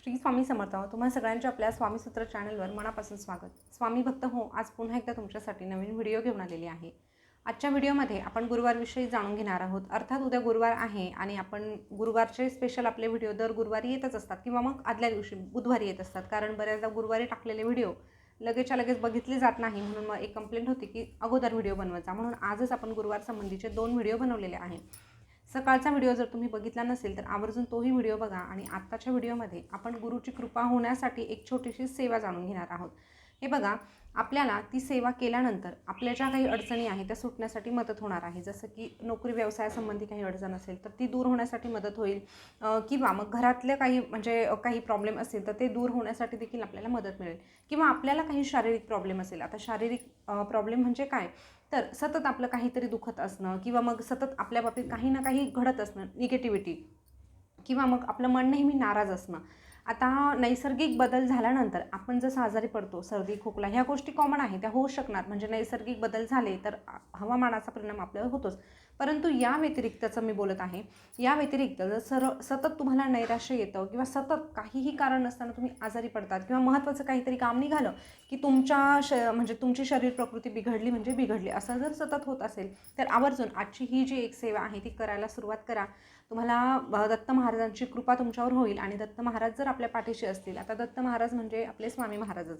श्री स्वामी समर्थ. तुम्हा सगळ्यांच्या आपल्या स्वामीसूत्र चॅनलवर मनापासून स्वागत. स्वामी भक्त हो आज पुन्हा एकदा तुमच्यासाठी नवीन व्हिडिओ घेऊन आलेली आहे. आजच्या व्हिडिओमध्ये आपण गुरुवारविषयी जाणून घेणार आहोत. अर्थात उद्या गुरुवार आहे आणि आपण गुरुवारचे स्पेशल आपले व्हिडिओ दर गुरुवारी येतच असतात किंवा मग आदल्या दिवशी बुधवारी येत असतात. कारण बऱ्याचदा गुरुवारी टाकलेले व्हिडिओ लगेचच्या लगेच बघितले जात नाही म्हणून मग एक कंप्लेंट होती की अगोदर व्हिडिओ बनवायचा. म्हणून आजच आपण गुरुवार संबंधीचे दोन व्हिडिओ बनवलेले आहे सकाळचा व्हिडिओ जर तुम्ही बघितला नसेल तर आवर्जून तोही व्हिडिओ बघा आणि आत्ताच्या व्हिडिओमध्ये आपण गुरुची कृपा होण्यासाठी एक छोटीशी सेवा जाणून घेणार आहोत. हे बघा आपल्याला ती सेवा केल्यानंतर आपल्या ज्या काही अडचणी आहेत त्या सुटण्यासाठी मदत होणार आहे. जसं की नोकरी व्यवसायासंबंधी काही अडचण असेल तर ती दूर होण्यासाठी मदत होईल. किंवा मग घरातले काही म्हणजे काही प्रॉब्लेम असेल तर ते दूर होण्यासाठी देखील आपल्याला मदत मिळेल. किंवा आपल्याला काही शारीरिक प्रॉब्लेम असेल आता शारीरिक प्रॉब्लेम म्हणजे काय? तर सतत आपलं काहीतरी दुखत असणं किंवा मग सतत आपल्या बाबतीत काही ना काही घडत असणं निगेटिव्हिटी किंवा मग आपलं मन नेहमी नाराज असणं. आता नैसर्गिक बदल झाल्यानंतर आपण जसं आजारी पडतो सर्दी खोकला ह्या गोष्टी कॉमन आहे त्या होऊ शकणार. म्हणजे नैसर्गिक बदल झाले तर हवामानाचा परिणाम आपल्यावर होतोच. परंतु या व्यतिरिक्तचं मी बोलत आहे या व्यतिरिक्त जर सर सतत तुम्हाला नैराश्य येतं किंवा सतत काहीही कारण नसताना तुम्ही आजारी पडतात किंवा महत्त्वाचं काहीतरी काम निघालं की तुमच्या श म्हणजे तुमची शरीर प्रकृती बिघडली म्हणजे बिघडली असं जर सतत होत असेल तर आवर्जून आजची ही जी एक सेवा आहे ती करायला सुरुवात करा. तुम्हाला दत्त महाराजांची कृपा तुमच्यावर होईल आणि दत्त महाराज जर आपल्या पाठीशी असतील आता दत्त महाराज म्हणजे आपले स्वामी महाराजच.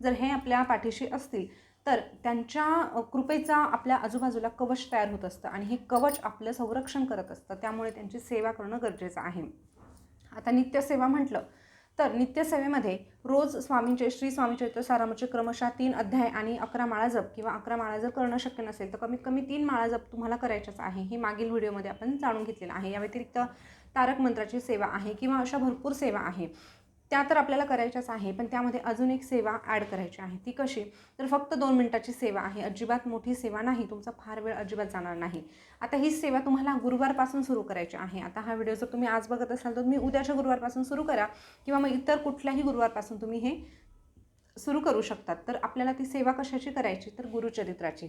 जर हे आपल्या पाठीशी असतील तर त्यांच्या कृपेचा आपल्या आजूबाजूला कवच तयार होत असतं आणि हे कवच आपलं संरक्षण करत असतं. त्यामुळे त्यांची सेवा करणं गरजेचं आहे. आता नित्यसेवा म्हटलं तर नित्यसेवेमध्ये रोज स्वामींचे श्री स्वामी चरित्र सारामचे क्रमशः तीन अध्याय आणि अकरा माळा जप किंवा अकरा माळा जर करणं शक्य नसेल तर कमीत कमी तीन माळा जप तुम्हाला करायच्याच आहे. हे मागील व्हिडिओमध्ये आपण जाणून घेतलेलं आहे. या व्यतिरिक्त तारक मंत्राची सेवा आहे किंवा अशा भरपूर सेवा आहे. त्या तर आपल्याला करायच्याच आहे पण त्यामध्ये अजून एक सेवा ॲड करायची आहे. ती कशी? तर फक्त दोन मिनटाची सेवा आहे. अजिबात मोठी सेवा नाही. तुमचा फार वेळ अजिबात जाणार नाही. आता ही सेवा तुम्हाला गुरुवारपासून सुरू करायची आहे. आता हा व्हिडिओ जर तुम्ही आज बघत असाल तर तुम्ही उद्याच्या गुरुवारपासून सुरू करा किंवा मग इतर कुठल्याही गुरुवारपासून तुम्ही हे सुरू करू शकतात. तर आपल्याला ती सेवा कशाची करायची? तर गुरुचरित्राची.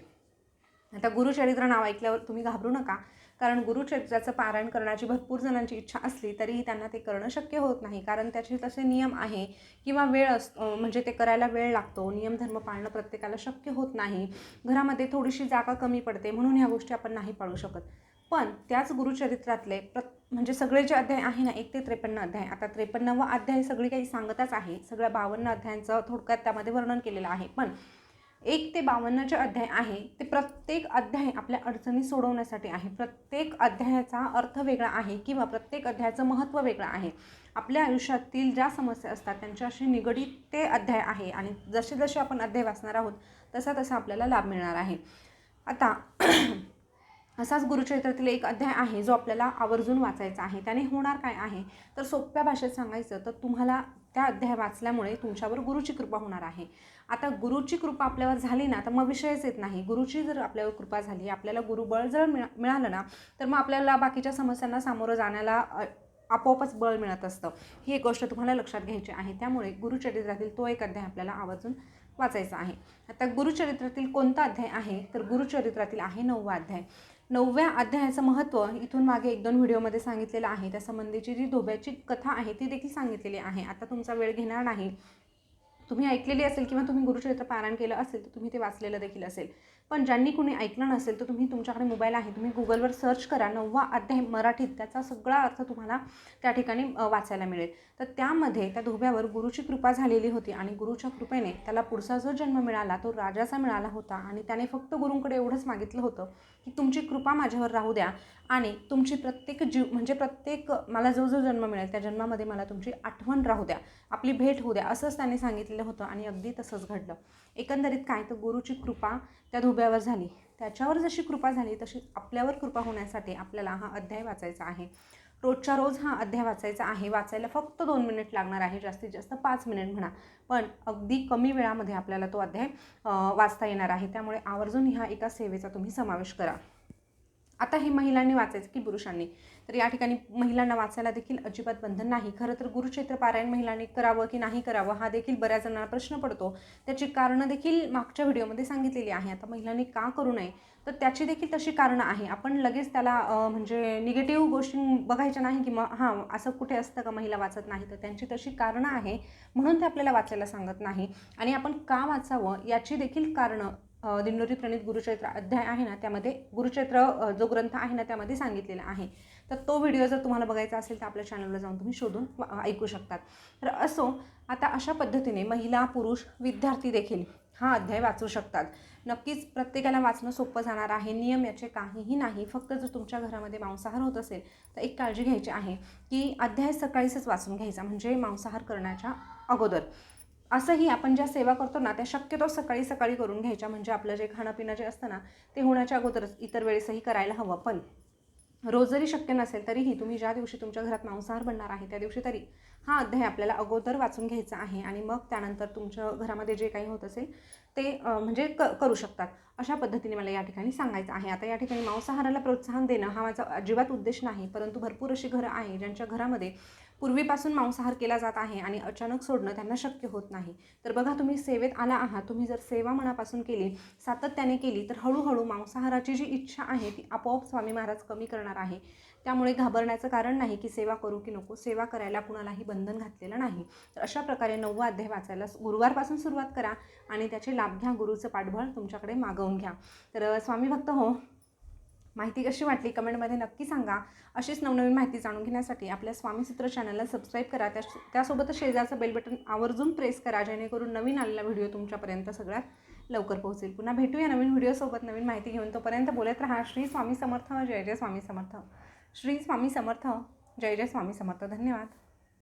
आता गुरुचरित्र नाव ऐकल्यावर तुम्ही घाबरू नका. कारण गुरुचरित्राचं पारायण करण्याची भरपूर जणांची इच्छा असली तरीही त्यांना ते करणं शक्य होत नाही. कारण त्याचे तसे नियम आहे किंवा वेळ अस म्हणजे ते करायला वेळ लागतो. नियमधर्म पाळणं प्रत्येकाला शक्य होत नाही. घरामध्ये थोडीशी जागा कमी पडते. म्हणून ह्या गोष्टी आपण नाही पाळू शकत. पण त्याच गुरुचरित्रातले प्र म्हणजे सगळे जे अध्याय आहे ना एक ते त्रेपन्न अध्याय. आता त्रेपन्नवा अध्याय सगळी काही सांगतच आहे. सगळ्या बावन्न अध्यायांचं थोडक्यात त्यामध्ये वर्णन केलेलं आहे. पण एक ते बावन्न जे अध्याय आहे ते प्रत्येक अध्याय आपल्या अडचणी सोडवण्यासाठी आहे. प्रत्येक अध्यायाचा अर्थ वेगळा आहे किंवा प्रत्येक अध्यायाचं महत्त्व वेगळं आहे. आपल्या आयुष्यातील ज्या समस्या असतात त्यांच्याशी निगडीत ते अध्याय आहे आणि जसे जसे आपण अध्याय वाचणार आहोत तसा तसा आपल्याला लाभ मिळणार आहे. आता असाच गुरुचरित्रातील एक अध्याय आहे जो आपल्याला आवर्जून वाचायचा आहे. त्याने होणार काय आहे? तर सोप्या भाषेत सांगायचं तर तुम्हाला त्या अध्याय वाचल्यामुळे तुमच्यावर गुरुची कृपा होणार आहे. आता गुरुची कृपा आपल्यावर झाली ना तर मग विषयच येत नाही. गुरुची जर आपल्यावर कृपा झाली आपल्याला गुरुबळ जर मिळा मिळालं ना तर मग आपल्याला बाकीच्या समस्यांना सामोरं जाण्याला आपोआपच बळ मिळत असतं. ही एक गोष्ट तुम्हाला लक्षात घ्यायची आहे. त्यामुळे गुरुचरित्रातील तो एक अध्याय आपल्याला आवर्जून वाचायचा आहे. आता गुरुचरित्रातील कोणता अध्याय आहे? तर गुरुचरित्रातील आहे नववा अध्याय. नवव्या अध्यायाचं महत्त्व इथून मागे एक दोन व्हिडिओमध्ये सांगितलेलं आहे. त्या संबंधीची जी धोब्याची कथा आहे ती देखील सांगितलेली आहे. आता तुमचा वेळ घेणार नाही. तुम्ही ऐकलेली असेल किंवा तुम्ही गुरुचरित्र पारायण केलं असेल तर तुम्ही ते वाचलेलं देखील असेल. पण ज्यांनी कुणी ऐकलं नसेल तर तुम्ही तुमच्याकडे मोबाईल आहे तुम्ही गुगलवर सर्च करा नववा अध्याय मराठीत त्याचा सगळा अर्थ तुम्हाला त्या ठिकाणी वाचायला मिळेल. तर त्यामध्ये त्या धोब्यावर गुरुची कृपा झालेली होती आणि गुरुच्या कृपेने त्याला पुढचा जो जन्म मिळाला तो राजाचा मिळाला होता आणि त्याने फक्त गुरूंकडे एवढंच मागितलं होतं की तुमची कृपा माझ्यावर राहू द्या आणि तुमची प्रत्येक जीव म्हणजे प्रत्येक मला जो जो जन्म मिळेल त्या जन्मामध्ये मला तुमची आठवण राहू द्या आपली भेट होऊ द्या असंच त्याने सांगितलेलं होतं आणि अगदी तसंच घडलं. एकंदरीत काय तर गुरुची कृपा त्या धुब्यावर झाली. त्याच्यावर जशी कृपा झाली तशी आपल्यावर कृपा होण्यासाठी आपल्याला हा अध्याय वाचायचा आहे. रोजच्या रोज हा अध्याय वाचायचा आहे. वाचायला फक्त दोन मिनिट लागणार आहे. जास्तीत जास्त पाच मिनिट म्हणा. पण अगदी कमी वेळामध्ये आपल्याला तो अध्याय वाचता येणार आहे. त्यामुळे आवर्जून ह्या एका सेवेचा तुम्ही समावेश करा. आता हे महिलांनी वाचायचं की पुरुषांनी? तर या ठिकाणी महिलांना वाचायला देखील अजिबात बंधन नाही. खरं तर गुरुक्षेत्र पारायण महिलांनी करावं की नाही करावं हा देखील बऱ्याच जणांना प्रश्न पडतो. त्याची कारणं देखील मागच्या व्हिडिओमध्ये सांगितलेली आहे. आता महिलांनी का करू नये? तर त्याची देखील तशी कारणं आहे. आपण लगेच त्याला म्हणजे निगेटिव्ह गोष्टी बघायच्या नाही की मग हां असं कुठे असतं का महिला वाचत नाही? तर त्यांची तशी कारणं आहे म्हणून ते आपल्याला वाचायला सांगत नाही. आणि आपण का वाचावं याची देखील कारणं दिंडोरी प्रणित गुरुचरित्र अध्याय आहे ना त्यामध्ये गुरुचरित्र जो ग्रंथ आहे ना त्यामध्ये सांगितलेला आहे. तर तो व्हिडिओ जर तुम्हाला बघायचा असेल तर आपल्या चॅनलला जाऊन तुम्ही शोधून ऐकू शकतात तर असो आता अशा पद्धतीने महिला पुरुष विद्यार्थी देखील हा अध्याय वाचू शकतात. नक्कीच प्रत्येकाला वाचणं सोपं जाणार आहे. नियम याचे काहीही नाही. फक्त जर तुमच्या घरामध्ये मांसाहार होत असेल तर एक काळजी घ्यायची आहे की अध्याय सकाळीच वाचून घ्यायचा म्हणजे मांसाहार करण्याच्या अगोदर. असंही आपण ज्या सेवा करतो ना त्या शक्यतो सकाळी सकाळी करून घ्यायच्या. म्हणजे आपलं जे खाणंपिणं जे असतं ना ते होण्याच्या अगोदरच इतर वेळेसही करायला हवं. पण रोज जरी शक्य नसेल तरीही तुम्ही ज्या दिवशी तुमच्या घरात मांसाहार बनणार आहे त्या दिवशी तरी हा अध्याय आपल्याला अगोदर वाचून घ्यायचा आहे आणि मग त्यानंतर तुमच्या घरामध्ये जे काही होत असेल ते म्हणजे क करू शकतात. अशा पद्धतीने मला या ठिकाणी सांगायचं आहे. आता या ठिकाणी मांसाहाराला प्रोत्साहन देणं हा माझा अजिबात उद्देश नाही परंतु भरपूर अशी घरं आहे ज्यांच्या घरामध्ये पूर्वीपासून मांसाहार केला जात आहे आणि अचानक सोडणं त्यांना शक्य होत नाही. तर बघा तुम्ही सेवेत आला आहात. तुम्ही जर सेवा मनापासून केली सातत्याने केली तर हळूहळू मांसाहाराची जी इच्छा आहे ती आपोआप स्वामी महाराज कमी करणार आहे. त्यामुळे घाबरण्याचं कारण नाही की सेवा करू की नको. सेवा करायला कुणालाही बंधन घातलेलं नाही. तर अशा प्रकारे नववा अध्याय वाचायला गुरुवारपासून सुरुवात करा आणि त्याचे लाभ घ्या. गुरुचं पाठबळ तुमच्याकडे मागवून घ्या. तर स्वामी भक्त हो माहिती कशी वाटली कमेंटमध्ये नक्की सांगा. अशीच नवनवीन माहिती जाणून घेण्यासाठी आपल्या स्वामीसूत्र चॅनलला सबस्क्राईब करा. त्या त्यासोबतच शेजारचं बेल बटन आवर्जून प्रेस करा जेणेकरून नवीन आलेला व्हिडिओ तुमच्यापर्यंत सगळ्यात लवकर पोहोचेल. पुन्हा भेटूया नवीन व्हिडिओसोबत नवीन माहिती घेऊन. तोपर्यंत बोलत राहा श्री स्वामी समर्थ जय जय स्वामी समर्थ. श्री स्वामी समर्थ जय जय स्वामी समर्थ. धन्यवाद.